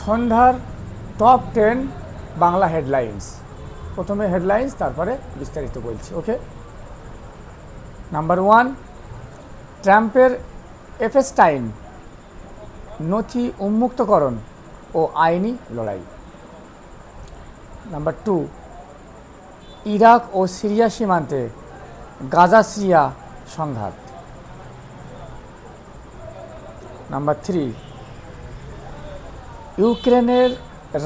সন্ধ্যার top ten Bangla headlines প্রথমে headlines তারপরে বিস্তারিত বলছি ওকে নাম্বার ওয়ান ট্রাম্পের এফেস্টাইন নথি উন্মুক্তকরণ ও আইনি লড়াই। নাম্বার টু ইরাক ও সিরিয়া সীমান্তে গাজা সিরিয়া সংঘাত। নাম্বার থ্রি ইউক্রেনের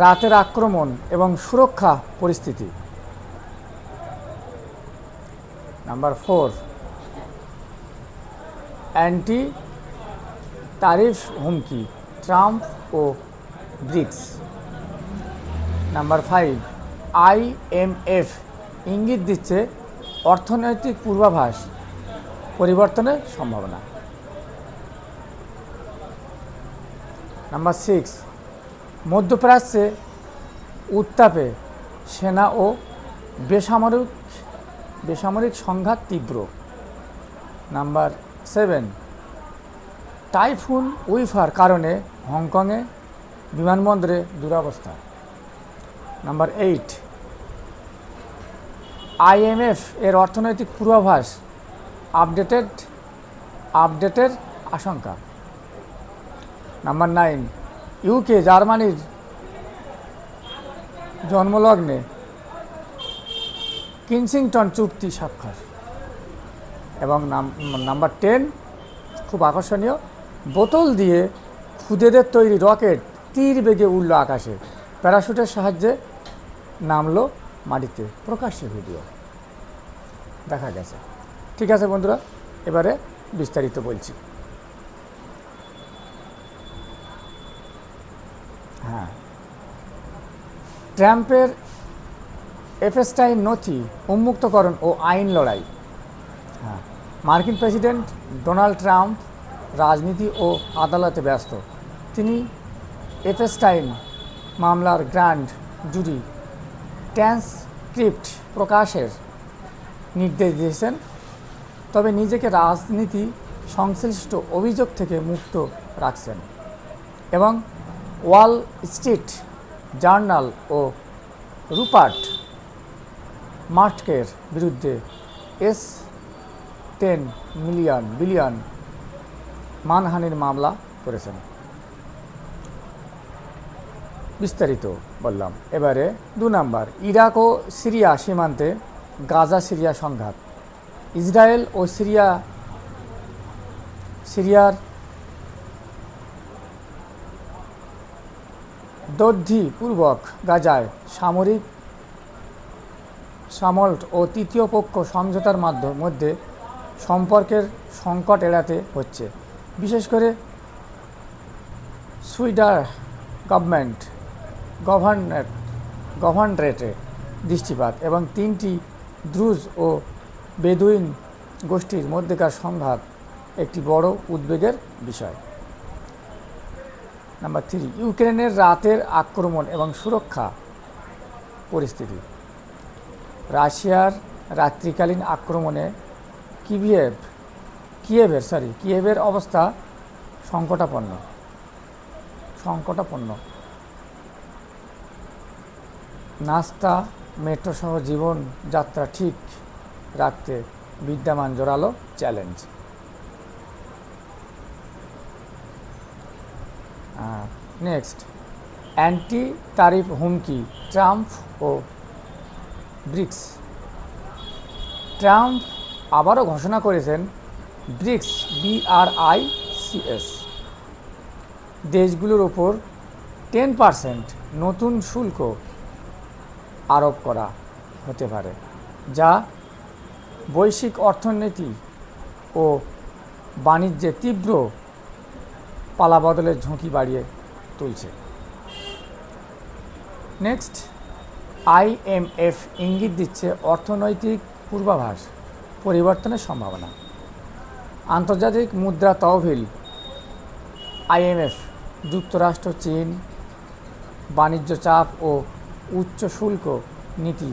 রাতের আক্রমণ এবং সুরক্ষা পরিস্থিতি। নাম্বার ফোর অ্যান্টি তারিফ হুমকি, ট্রাম্প ও ব্রিক্স। নাম্বার ফাইভ আইএমএফ ইঙ্গিত দিচ্ছে অর্থনৈতিক পূর্বাভাস পরিবর্তনের সম্ভাবনা। নাম্বার সিক্স মধ্যপ্রাচ্যে উত্তাপে সেনা ও বেসামরিক বেসামরিক সংঘাত তীব্র। নাম্বার সেভেন, টাইফুন উইফার কারণে হংকংয়ে বিমানবন্দরে দুরবস্থা। নাম্বার এইট, আইএমএফ এর অর্থনৈতিক পূর্বাভাস আপডেটেড, আপডেটের আশঙ্কা। নাম্বার নাইন ইউকে জার্মানির জন্মলগ্নে কিনসিংটন চুক্তি স্বাক্ষর। এবং নাম্বার টেন খুব আকর্ষণীয়, বোতল দিয়ে খুদেদের তৈরি রকেট তীর বেগে উঠল আকাশে। প্যারাশুটের সাহায্যে নামলো মাটিতে প্রকাশ্যে ভিডিও। দেখা গেছে। ঠিক আছে বন্ধুরা, এবারে বিস্তারিত বলছি। ট্রাম্পের এফএসটাইন নথি উন্মুক্তকরণ ও আইন লড়াই। হ্যাঁ মার্কিন প্রেসিডেন্ট ডোনাল্ড ট্রাম্প রাজনীতি ও আদালতে ব্যস্ত। তিনি এফএসটাইন মামলার গ্র্যান্ড জুরি ট্রান্সক্রিপ্ট প্রকাশের নির্দেশ দিয়েছেন। তবে নিজেকে রাজনীতি সংশ্লিষ্ট অভিযোগ থেকে মুক্ত রাখছেন এবং ওয়াল স্ট্রিট জার্নাল ও রুপার্ট মার্টকের বিরুদ্ধে এস টেন মিলিয়ন বিলিয়ন মানহানির মামলা করেছেন। বিস্তারিত বললাম। এবারে দু নম্বর, ইরাক ও সিরিয়া সীমান্তে গাজা সিরিয়া সংঘাত। ইসরায়েল ও সিরিয়া, সিরিয়ার দর্ধিপূর্বক গাজায় সামরিক সামল্ট ও তৃতীয় পক্ষ সমঝোতার মাধ্যম মধ্যে সম্পর্কের সংকট এড়াতে হচ্ছে। বিশেষ করে সুইডার গভর্নমেন্ট গভর্নর, গভর্নরেটে দৃষ্টিপাত এবং তিনটি দ্রুজ ও বেদুইন গোষ্ঠীর মধ্যেকার সংঘাত একটি বড় উদ্বেগের বিষয়। নাম্বার থ্রি, ইউক্রেনের রাতের আক্রমণ এবং সুরক্ষা পরিস্থিতি। রাশিয়ার রাত্রিকালীন আক্রমণে কিভিয়েভ, কিয়েভের সরি কিয়েভের অবস্থা সংকটাপন্ন। সংকটাপন্ন। নাস্তা মেট্রো সহ জীবনযাত্রা ঠিক রাখতে বিদ্যমান জোরালো চ্যালেঞ্জ। নেক্সট অ্যান্টি তারিফ হুমকি, ট্রাম্প ও ব্রিক্স। ট্রাম্প আবারও ঘোষণা করেছেন ব্রিক্স বিআরআই সিএস দেশগুলোর ওপর টেন পারসেন্ট নতুন শুল্ক আরোপ করা হতে পারে, যা বৈশ্বিক অর্থনীতি ও বাণিজ্যে তীব্র পালাবদলের ঝুঁকি বাড়িয়ে তুলছে। নেক্সট আইএমএফ ইঙ্গিত দিচ্ছে অর্থনৈতিক পূর্বাভাস, পরিবর্তনের সম্ভাবনা। আন্তর্জাতিক মুদ্রা তহবিল আইএমএফ যুক্তরাষ্ট্র, চীন, বাণিজ্য চাপ ও উচ্চ শুল্ক নীতি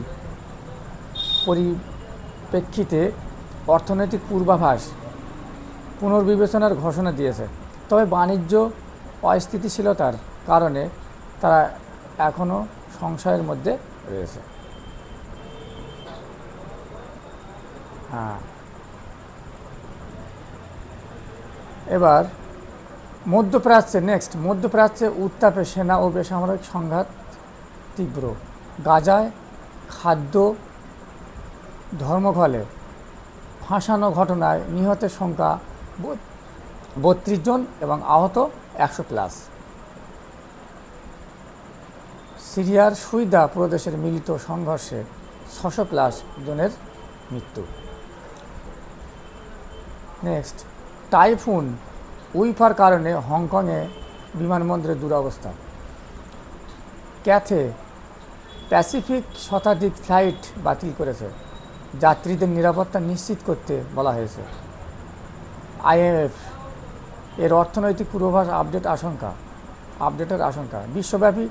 পরিপ্রেক্ষিতে অর্থনৈতিক পূর্বাভাস পুনর্বিবেচনার ঘোষণা দিয়েছে। তবে বাণিজ্য অস্থিতিশীলতার কারণে তারা এখনও সংশয়ের মধ্যে রয়েছে। হ্যাঁ। এবার মধ্যপ্রাচ্যে নেক্সট মধ্যপ্রাচ্যে উত্তাপে সেনা ও বেসামরিক সংঘাত তীব্র। গাজায় খাদ্য ধর্মঘলে ফাঁসানো ঘটনায় নিহতের সংখ্যা বত্রিশ জন এবং আহত একশো প্লাস সিরিয়ার সুইদা প্রদেশের মিলিত সংঘর্ষে ছশো প্লাস জনের মৃত্যু। নেক্সট, টাইফুন, উইফার কারণে হংকংয়ে বিমানবন্দরের দুরবস্থা। ক্যাথে প্যাসিফিক শতাধিক ফ্লাইট বাতিল করেছে। যাত্রীদের নিরাপত্তা নিশ্চিত করতে বলা হয়েছে। আইএমএফ এর অর্থনৈতিক পূর্বাভাস আপডেট আশঙ্কা আপডেটের আশঙ্কা। বিশ্বব্যাপী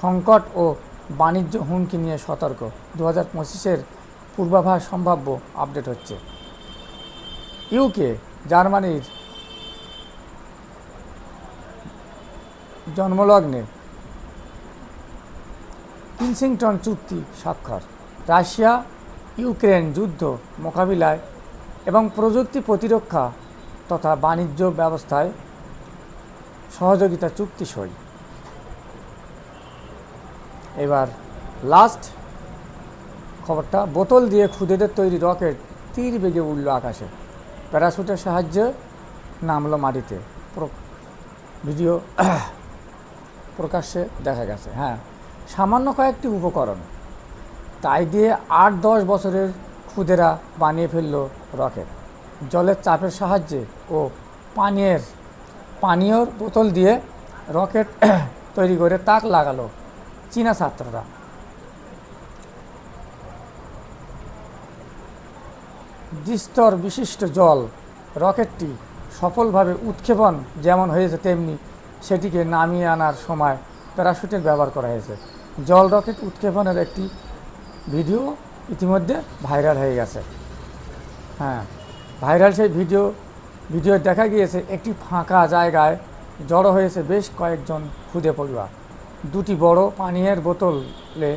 সংকট ও বাণিজ্য হুমকি নিয়ে সতর্ক। দু হাজার পঁচিশের পূর্বাভাস সম্ভাব্য আপডেট হচ্ছে। ইউকে জার্মানির জন্মলগ্নে কিনসিংটন চুক্তি স্বাক্ষর। রাশিয়া ইউক্রেন যুদ্ধ মোকাবিলায় এবং প্রযুক্তি প্রতিরক্ষা তথা বাণিজ্য ব্যবস্থায় সহযোগিতা চুক্তি সই। এবার লাস্ট খবরটা, বোতল দিয়ে খুদেদের তৈরি রকেট তীর বেগে উঠল আকাশে। প্যারাশুটের সাহায্যে নামলো মাটিতে। ভিডিও প্রকাশ্যে দেখা গেছে। হ্যাঁ সামান্য কয়েকটি উপকরণ। তাই দিয়ে আট দশ বছরের খুদেরা বানিয়ে ফেলল রকেট। জলের চাপের সাহায্যে ও পানীয়ের, পানীয়র বোতল দিয়ে রকেট তৈরি করে তাক লাগালো চীনা ছাত্ররা। দ্বিস্তর বিশিষ্ট জল রকেটটি সফলভাবে উৎক্ষেপণ যেমন হয়েছে তেমনি সেটিকে নামিয়ে আনার সময় প্যারাশুটের ব্যবহার করা হয়েছে। জল রকেট উৎক্ষেপণের একটি ভিডিও ইতিমধ্যে ভাইরাল হয়ে গেছে। হ্যাঁ। ভাইরাল সেই ভিডিও ভিডিও দেখা গিয়েছে একটি ফাঁকা জায়গায় জড়ো হয়েছে বেশ কয়েকজন খুদে পড়ুয়া। দুটি বড় পানীয়ের বোতলে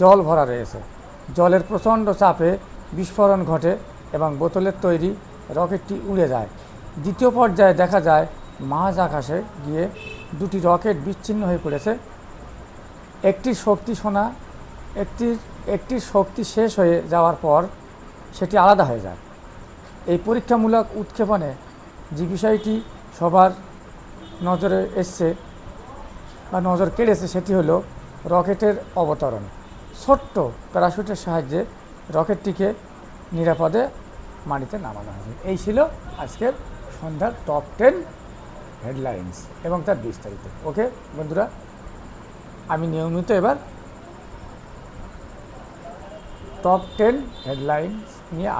জল ভরা রয়েছে। জলের প্রচণ্ড চাপে বিস্ফোরণ ঘটে এবং বোতলের তৈরি রকেটটি উড়ে যায়। দ্বিতীয় পর্যায়ে দেখা যায়, মাঝ আকাশে গিয়ে দুটি রকেট বিচ্ছিন্ন হয়ে পড়েছে। একটি শক্তি শোনা একটির একটির শক্তি শেষ হয়ে যাওয়ার পর সেটি আলাদা হয়ে যায়। এই পরীক্ষামূলক উৎক্ষেপণে যে বিষয়টি সবার নজরে এসছে বা নজর কেড়েছে সেটি হলো রকেটের অবতরণ। ছোট্ট প্যারাশুটের সাহায্যে রকেটটিকে নিরাপদে মাটিতে নামানো হয়েছে এই ছিল আজকের সন্ধ্যার টপ টেন হেডলাইন্স এবং তার বিস্তারিত। ওকে, বন্ধুরা, আমি নিয়মিত এবার টপ টেন হেডলাইন্স নিয়ে